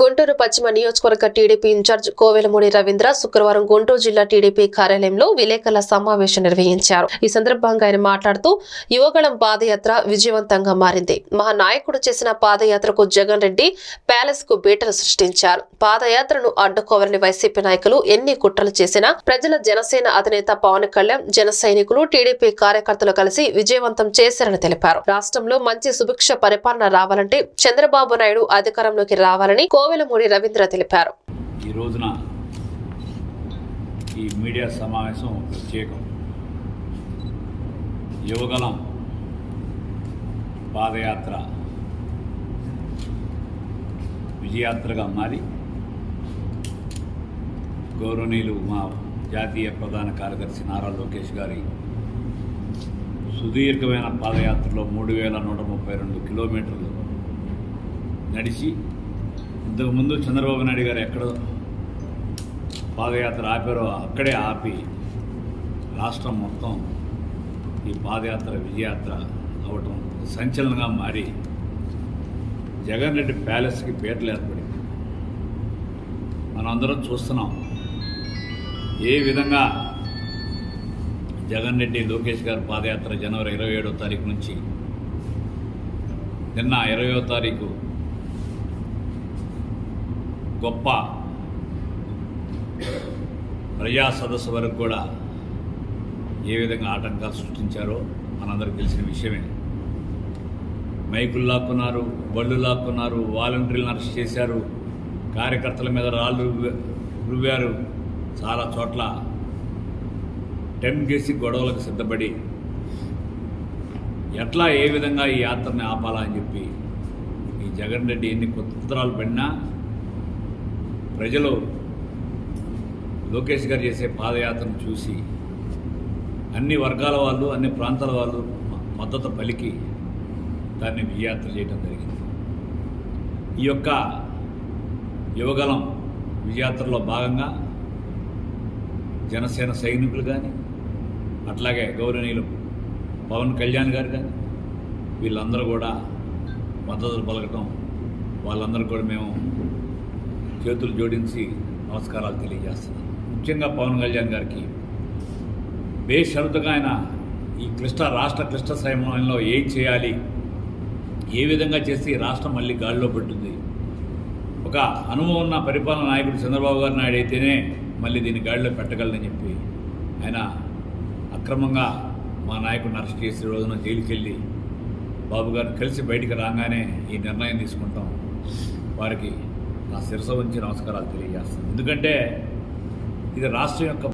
గుంటూరు పశ్చిమ నియోజకవర్గ TDP incharge Kovelamudi Ravindra శుక్రవారం గుంటూరు జిల్లా టీడీపీ కార్యాలయంలో విలేకరుల సమావేశం నిర్వహించారు. ఈ సందర్భంగా ఆయన మాట్లాడుతూ యువగళం పాదయాత్ర విజయవంతంగా మారింది. మహానాయకుడు చేసిన పాదయాత్రకు జగన్ రెడ్డి ప్యాలెస్కు బీటలు సృష్టించారు. పాదయాత్రను అడ్డుకోవాలని వైసీపీ నాయకులు ఎన్ని కుట్రలు చేసినా ప్రజల జనసేన అధినేత పవన్ కళ్యాణ్ జన సైనికులు టీడీపీ కార్యకర్తలు కలిసి విజయవంతం చేశారని తెలిపారు. రాష్ట్రంలో మంచి సుభిక్ష పరిపాలన రావాలంటే చంద్రబాబు నాయుడు అధికారంలోకి రావాలని కో కోవెలమూడి రవీంద్ర తెలిపారు. ఈ రోజున ఈ మీడియా సమావేశం ప్రత్యేకం. యువగలం పాదయాత్ర విజయాత్రగా మారి గౌరవనీయులు మా జాతీయ ప్రధాన కార్యదర్శి నారా లోకేష్ గారి సుదీర్ఘమైన పాదయాత్రలో మూడు వేల నూట ముప్పై రెండు కిలోమీటర్లు నడిచి ఇంతకుముందు చంద్రబాబు నాయుడు గారు ఎక్కడ పాదయాత్ర ఆపారో అక్కడే ఆపి రాష్ట్రం మొత్తం ఈ పాదయాత్ర విజయాత్ర అవటం సంచలనంగా మారి జగన్ రెడ్డి ప్యాలెస్కి పేర్లు ఏర్పడింది. మనందరం చూస్తున్నాం ఏ విధంగా జగన్ రెడ్డి లోకేష్ గారు పాదయాత్ర జనవరి ఇరవై ఏడో తారీఖు నుంచి నిన్న ఇరవయో తారీఖు గొప్ప ప్రజా సదస్సు వరకు కూడా ఏ విధంగా ఆటంకాలు సృష్టించారో మనందరికీ తెలిసిన విషయమే. మైకులు లాక్కున్నారు బళ్ళు లాక్కున్నారు వాలంటీర్లను అరెస్ట్ చేశారు కార్యకర్తల మీద రాళ్ళు రువ్వారు చాలా చోట్ల. టెంప్ చేసి గొడవలకు సిద్ధపడి ఎట్లా ఏ విధంగా ఈ యాత్రని ఆపాలా అని చెప్పి ఈ జగన్ రెడ్డి ఎన్ని కుతంత్రాలు పడినా ప్రజలు లోకేష్ గారు చేసే పాదయాత్రను చూసి అన్ని వర్గాల వాళ్ళు అన్ని ప్రాంతాల వాళ్ళు మద్దతు పలికి దాన్ని విజయాత్ర చేయడం జరిగింది. ఈ యొక్క యువగలం విజయాత్రలో భాగంగా జనసేన సైనికులు కానీ అట్లాగే గౌరవనీయులు పవన్ కళ్యాణ్ గారు కానీ వీళ్ళందరూ కూడా మద్దతు పలకటం వాళ్ళందరూ కూడా మేము చేతులు జోడించి నమస్కారాలు తెలియజేస్తున్నాను. ముఖ్యంగా పవన్ కళ్యాణ్ గారికి బేషరతుగా ఆయన ఈ క్లిష్ట రాష్ట్ర క్లిష్ట సమయంలో ఏం చేయాలి ఏ విధంగా చేసి రాష్ట్రం మళ్ళీ గాడిలో పడుతుంది ఒక అనుభవం ఉన్న పరిపాలన నాయకుడు చంద్రబాబు గారు నాయుడు అయితేనే మళ్ళీ దీన్ని గాడిలో పెట్టగలనని చెప్పి ఆయన అక్రమంగా మా నాయకుడిని అరెస్ట్ చేసే రోజున జైలుకి వెళ్ళి బాబు గారు కలిసి బయటికి రాగానే ఈ నిర్ణయం తీసుకుంటాం. వారికి నా శిరస వంచి నమస్కారాలు తెలియజేస్తాను. ఎందుకంటే ఇది రాష్ట్రం యొక్క